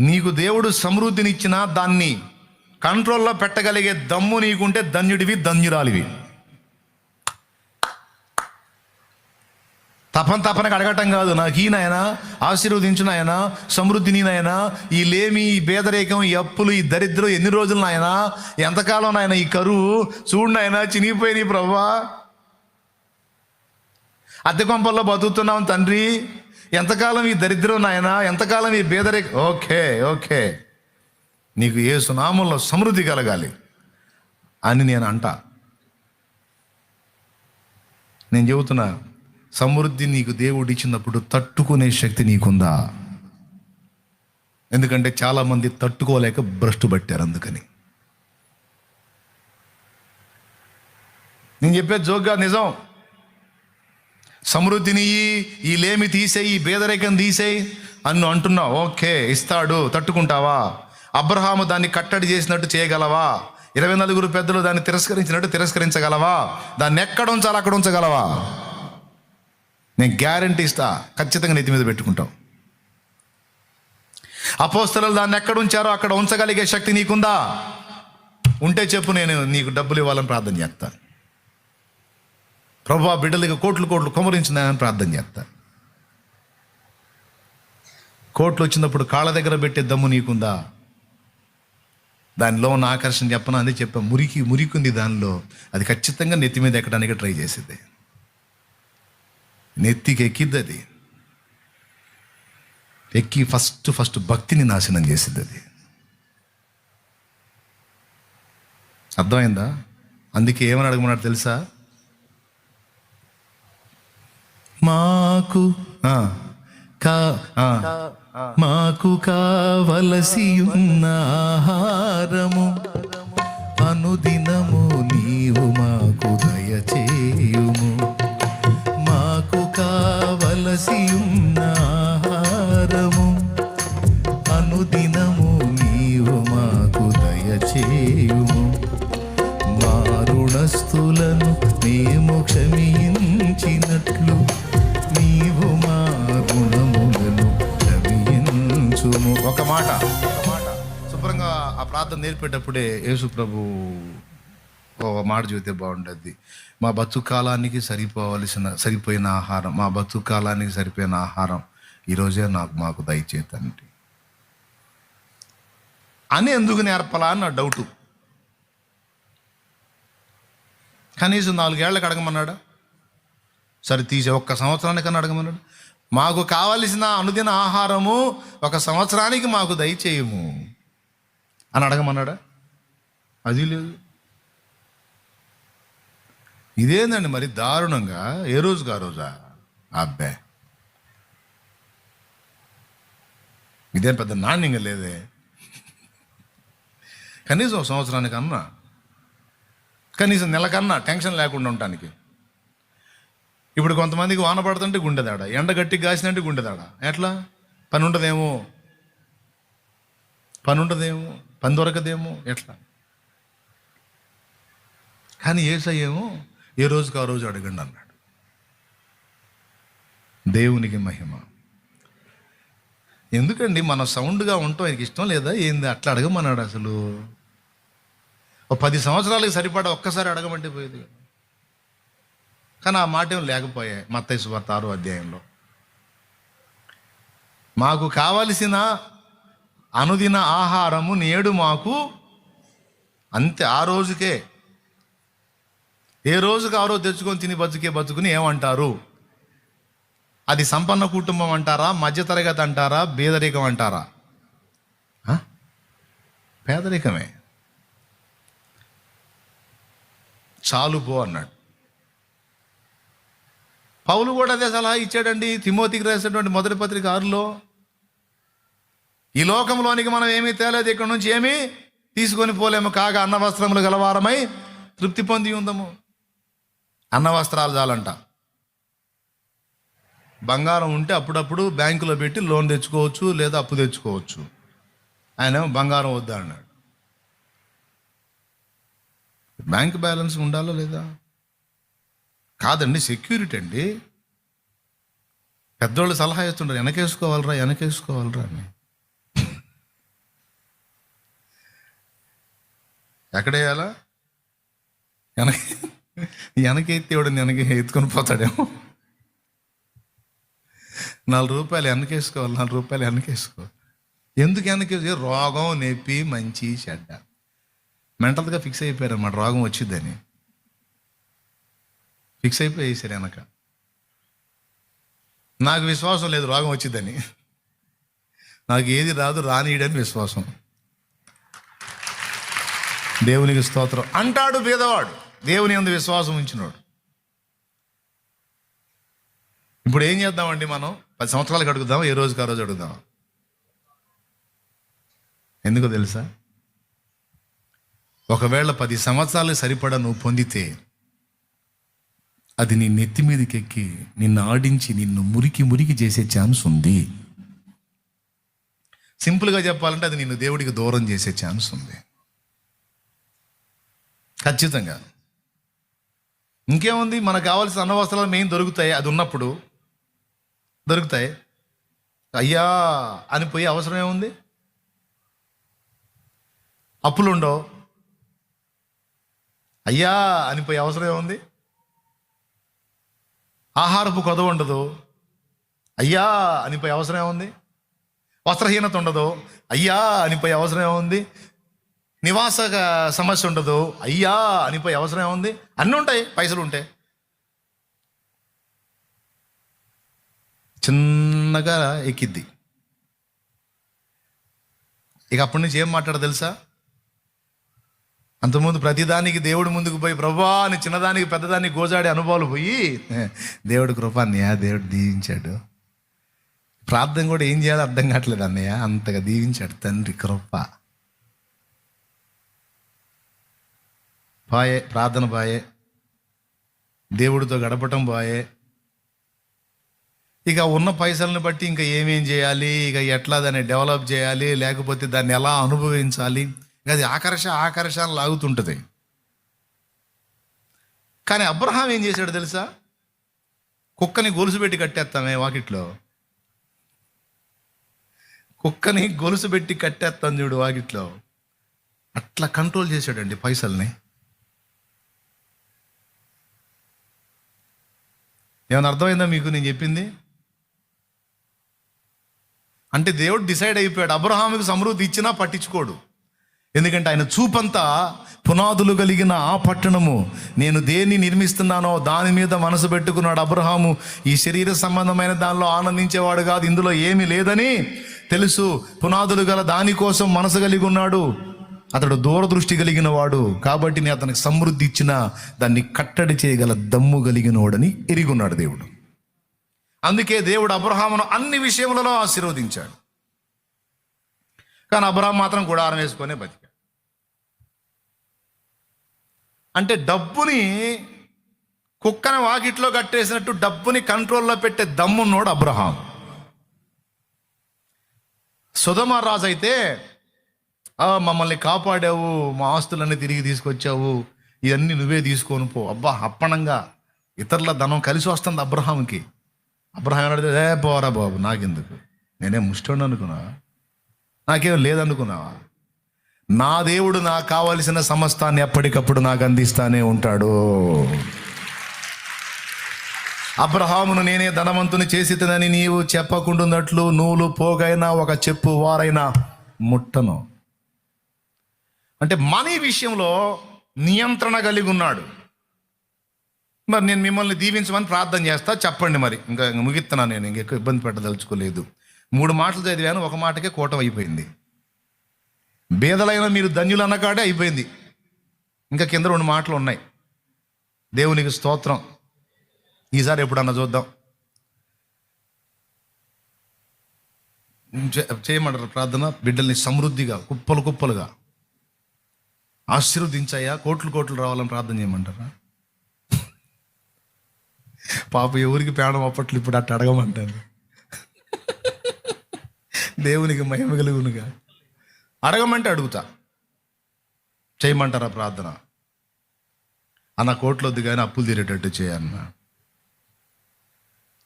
నీకు దేవుడు సమృద్ధినిచ్చినా దాన్ని కంట్రోల్లో పెట్టగలిగే దమ్ము నీకుంటే ధన్యుడివి ధన్యురాలివి. తపన తపనకు అడగటం కాదు. నాకు ఈ నాయన ఆయన నాయన సమృద్ధిని నాయన ఈ లేమి ఈ పేదరికం ఈ అప్పులు ఈ దరిద్రం ఎన్ని రోజులు నాయన? ఎంతకాలం నాయన ఈ కరువు? చూడు నాయన చినిగిపోయినాయి ప్రభా. అద్దె కొంపల్లో బతుకుతున్నాం తండ్రి. ఎంతకాలం ఈ దరిద్రం నాయన? ఎంతకాలం ఈ పేదరిక ఓకే ఓకే. నీకు ఏ సునామంలో సమృద్ధి కలగాలి. అని నేను అంటా. నేను చెబుతున్నా సమృద్ధి నీకు దేవుడు ఇచ్చినప్పుడు తట్టుకునే శక్తి నీకుందా? ఎందుకంటే చాలామంది తట్టుకోలేక భ్రష్టు పట్టారు అందుకని. నేను చెప్పే జోగ్గా నిజం. సమృద్ధిని ఈ లేమి తీసేయి ఈ బేదరేకం తీసేయి అన్ను అంటున్నావు. ఓకే ఇస్తాడు తట్టుకుంటావా? అబ్రహాము దాన్ని కట్టడి చేసినట్టు చేయగలవా? ఇరవై నలుగురు పెద్దలు దాన్ని తిరస్కరించినట్టు తిరస్కరించగలవా? దాన్ని ఎక్కడ ఉంచాలి అక్కడ ఉంచగలవా? నేను గ్యారంటీ ఇస్తా. ఖచ్చితంగా నెత్తి మీద పెట్టుకుంటాం అపోస్తలు దాన్ని ఎక్కడ ఉంచారో అక్కడ ఉంచగలిగే శక్తి నీకుందా? ఉంటే చెప్పు నేను నీకు డబ్బులు ఇవ్వాలని ప్రార్థన చేస్తాను. ప్రభా బిడ్డలకి కోట్లు కోట్లు కుమరించిందని ప్రార్థన చేస్తా. కోట్లు వచ్చినప్పుడు కాళ్ళ దగ్గర పెట్టే దమ్ము నీకుందా? దానిలో ఉన్న ఆకర్షణ చెప్పనా? అని చెప్పా మురికి మురికుంది దానిలో. అది ఖచ్చితంగా నెత్తి మీద ఎక్కడానికి ట్రై చేసేది. నెత్తికి ఎక్కిద్ది అది. ఎక్కి ఫస్ట్ ఫస్ట్ భక్తిని నాశనం చేసింది అది. అర్థమైందా? అందుకే ఏమని అడగమన్నాడు తెలుసా? మాకు కా మాకు కావలసి ఉన్న ఆహారము అనుదినము నీవు మాకు దయచేయుము. మాకు కావలసి ఉన్న ఆహారము అనుదినము నీవు మాకు దయచేయుము. మా రుణస్థులను మేము క్షమించినట్లు ఒక మాట. ఒక మాట శుభ్రంగా ఆ ప్రార్థన నేర్పేటప్పుడే యేసు ప్రభు ఒక మాట చూస్తే బాగుంటుంది మా బతుకు కాలానికి సరిపోవలసిన సరిపోయిన ఆహారం మా బతుకాలానికి సరిపోయిన ఆహారం ఈరోజే నాకు మాకు దయచేతండి. అని ఎందుకు నేర్పలా అని నా డౌటు. కనీసం నాలుగేళ్ళకు అడగమన్నాడా? సరే తీసే ఒక్క సంవత్సరానికన్నా అడగమన్నాడు? మాకు కావలసిన అనుదిన ఆహారము ఒక సంవత్సరానికి మాకు దయచేయము. అని అడగమన్నాడా? అది లేదు. ఇదేందండి మరి దారుణంగా? ఏ రోజుకి ఆ రోజా? అబ్బే. ఇదేం పెద్ద నాణ్యంగా లేదే? కనీసం ఒక సంవత్సరానికి అన్నా కనీసం నెలకన్నా టెన్షన్ లేకుండా ఉండటానికి. ఇప్పుడు కొంతమందికి వాన పడుతుంటే గుండెదాడ ఎండ గట్టి కాసినట్టు గుండెదాడ. ఎట్లా? పని ఉండదేమో పని ఉండదేమో పని దొరకదేమో. ఎట్లా? కానీ ఏసయ్యేమో ఏ రోజుకి ఆ రోజు అడగండి అన్నాడు. దేవునికి మహిమ. ఎందుకండి? మన సౌండ్గా ఉండటం ఆయనకి ఇష్టం లేదా? ఏంది? అట్లా అడగమన్నాడు అసలు. ఓ పది సంవత్సరాలకు సరిపడా ఒక్కసారి అడగమంటే పోయేది. కదా. కానీ ఆ మాట ఏం లేకపోయాయి. మత్తయ్య సువార్త ఆరో అధ్యాయంలో. మాకు కావలసిన అనుదిన ఆహారము నేడు మాకు అంతే ఆ రోజుకే. ఏ రోజుకు ఆ రోజు తెచ్చుకొని తిని బతుకే బతుకుని ఏమంటారు? అది సంపన్న కుటుంబం అంటారా? మధ్యతరగతి అంటారా? పేదరికం అంటారా? ఆ? పేదరికమే. చాలు పో అన్నాడు. పౌలు కూడా అదే సలహా ఇచ్చాడండి. తిమోతికి రాసినటువంటి మొదటి పత్రిక ఆరులో ఈ లోకంలోనికి మనం ఏమీ తేలేదు ఇక్కడ నుంచి ఏమీ తీసుకొని పోలేము. కాగా అన్న వస్త్రములు గలవారమై తృప్తి పొంది ఉందము. అన్న వస్త్రాలు చాలంట. బంగారం ఉంటే అప్పుడప్పుడు బ్యాంకులో పెట్టి లోన్ తెచ్చుకోవచ్చు లేదా అప్పు తెచ్చుకోవచ్చు. ఆయన ఏమో బంగారం వద్దా? అన్నాడు. బ్యాంక్ బ్యాలెన్స్ ఉండాలా లేదా? కాదండి సెక్యూరిటీ అండి. పెద్దోళ్ళు సలహా ఇస్తుంటారు వెనకేసుకోవాలరా వెనకేసుకోవాలరా అని. ఎక్కడేయాలా? వెనక వెనకెత్తి ఎవడని వెనక ఎత్తుకొని పోతాడేమో. నాలుగు రూపాయలు వెనకేసుకోవాలి నాలుగు రూపాయలు వెనకేసుకో ఎందుకు వెనకేసి రోగం నొప్పి మంచి చెడ్డ. మెంటల్గా ఫిక్స్ అయిపోయారు అన్నమాట రోగం వచ్చిద్దని ఫిక్స్ అయిపోయి వెనక. నాకు విశ్వాసం లేదు రోగం వచ్చిందని. నాకు ఏది రాదు రానియడని విశ్వాసం. దేవునికి స్తోత్రం. అంటాడు పేదవాడు దేవుని అందు విశ్వాసం ఉంచినాడు. ఇప్పుడు ఏం చేద్దామండి మనం? పది సంవత్సరాలకు అడుగుదాం ఏ రోజుకి ఆ రోజు అడుగుదాం ఎందుకో తెలుసా? ఒకవేళ పది సంవత్సరాలు సరిపడా నువ్వు పొందితే అది నీ నెత్తి మీదకి ఎక్కి నిన్ను ఆడించి నిన్ను మురికి మురికి చేసే ఛాన్స్ ఉంది. సింపుల్గా చెప్పాలంటే అది నిన్ను దేవుడికి దూరం చేసే ఛాన్స్ ఉంది. ఖచ్చితంగా. ఇంకేముంది? మనకు కావాల్సిన అన్న వస్త్రాలు మెయిన్ దొరుకుతాయి. అది ఉన్నప్పుడు దొరుకుతాయి. అయ్యా అని పోయే అవసరం ఏముంది? అప్పులుండవు. అయ్యా అని పోయే అవసరం ఏముంది? ఆహారపు కొదవ ఉండదు. అయ్యా అనిపోయి అవసరం ఏముంది? వస్త్రహీనత ఉండదు. అయ్యా అనిపోయే అవసరం ఏముంది? నివాస సమస్య ఉండదు. అయ్యా అనిపోయే అవసరం ఏముంది? అన్నీ ఉంటాయి పైసలు ఉంటాయి చిన్నగా ఎక్కిద్ది. ఇక అప్పటి నుంచి ఏం మాట్లాడ తెలుసా? అంతకుముందు ప్రతిదానికి దేవుడు ముందుకు పోయి ప్రభా అని చిన్నదానికి పెద్దదానికి గోజాడే అనుభవాలు పోయి దేవుడు కృప అన్నయ్య దేవుడు దీవించాడు. ప్రార్థన కూడా ఏం చేయాలో అర్థం కావట్లేదు అన్నయ్య అంతగా దీవించాడు. తండ్రి కృప. బాయే ప్రార్థన బాయే దేవుడితో గడపటం బాయే. ఇక ఉన్న పైసలను బట్టి ఇంకా ఏమేం చేయాలి? ఇక ఎట్లా దాన్ని డెవలప్ చేయాలి? లేకపోతే దాన్ని ఎలా అనుభవించాలి? అది ఆకర్ష ఆకర్ష అని లాగుతుంటుంది. కానీ అబ్రహాం ఏం చేశాడు తెలుసా? కుక్కని గొలుసు పెట్టి కట్టేస్తామే వాకిట్లో. కుక్కని గొలుసు పెట్టి కట్టేస్తాం చూడు వాకిట్లో. అట్లా కంట్రోల్ చేశాడండి పైసల్ని. ఏమైనా అర్థమైందా మీకు నేను చెప్పింది? అంటే దేవుడు డిసైడ్ అయిపోయాడు. అబ్రహాముకి సమృద్ధి ఇచ్చినా పట్టించుకోడు. ఎందుకంటే ఆయన చూపంతా పునాదులు కలిగిన ఆ పట్టణము. నేను దేన్ని నిర్మిస్తున్నానో దాని మీద మనసు పెట్టుకున్నాడు అబ్రహాము. ఈ శరీర సంబంధమైన దానిలో ఆనందించేవాడు కాదు ఇందులో ఏమీ లేదని తెలుసు. పునాదులు గల దానికోసం మనసు కలిగి ఉన్నాడు. అతడు దూరదృష్టి కలిగిన వాడు. కాబట్టి నేను అతనికి సమృద్ధి ఇచ్చిన దాన్ని కట్టడి చేయగల దమ్ము కలిగిన వాడని ఎరిగున్నాడు దేవుడు. అందుకే దేవుడు అబ్రహామును అన్ని విషయములలో ఆశీర్వదించాడు. కానీ అబ్రహాం మాత్రం గుడారం వేసుకొనే బతికాడు. అంటే డబ్బుని కుక్కని వాకిట్లో కట్టేసినట్టు డబ్బుని కంట్రోల్లో పెట్టే దమ్మున్నోడు అబ్రహాం. సుధమ రాజు అయితే మమ్మల్ని కాపాడావు మా ఆస్తులన్నీ తిరిగి తీసుకొచ్చావు ఇవన్నీ నువ్వే తీసుకొని పో. అబ్బా అప్పణంగా ఇతరుల ధనం కలిసి వస్తుంది అబ్రహాంకి. అబ్రహాం అడిగితే ఏ పోరా బాబు నాకెందుకు? నేనే ముష్టోడు అనుకున్నా నాకేం లేదనుకున్నావా? నా దేవుడు నాకు కావలసిన సమస్తాన్ని ఎప్పటికప్పుడు నాకు అందిస్తానే ఉంటాడు. అబ్రహామును నేనే ధనవంతుని చేసితనని నీవు చెప్పకుండున్నట్లు నూలు పోగైనా ఒక చెప్పు వారైనా ముట్టను. అంటే మనీ విషయంలో నియంత్రణ కలిగి ఉన్నాడు. మరి నేను మిమ్మల్ని దీవించమని ప్రార్థన చేస్తా చెప్పండి మరి. ఇంకా ఇంకా ముగిస్తున్నాను నేను ఇంకెక్కువ ఇబ్బంది పెట్టదలుచుకోలేదు. మూడు మాటలు చదివాను ఒక మాటకే కూటం అయిపోయింది. బేదలైన మీరు ధన్యులు అన్నకాడే అయిపోయింది. ఇంకా కింద రెండు మాటలు ఉన్నాయి. దేవునికి స్తోత్రం. ఈసారి ఎప్పుడన్నా చూద్దాం. చేయమంటారు ప్రార్థన? బిడ్డల్ని సమృద్ధిగా కుప్పలు కుప్పలుగా ఆశీర్వదించాయా కోట్లు కోట్లు రావాలని ప్రార్థన చేయమంటారా? పాప ఎవరికి పేడం అప్పట్లు ఇప్పుడు అట్ట అడగమంటారు. దేవునికి మహిమ కలుగునుగా. అడగమంటే అడుగుతా. చేయమంటారా ప్రార్థన? అన్న కోట్లొద్దు కానీ అప్పులు తీరేటట్టు చేయన్న.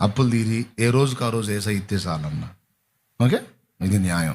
అప్పులు తీరి ఏ రోజుకు ఆ రోజు ఏసై ఇస్తే చాలన్న ఓకే? ఇది న్యాయం.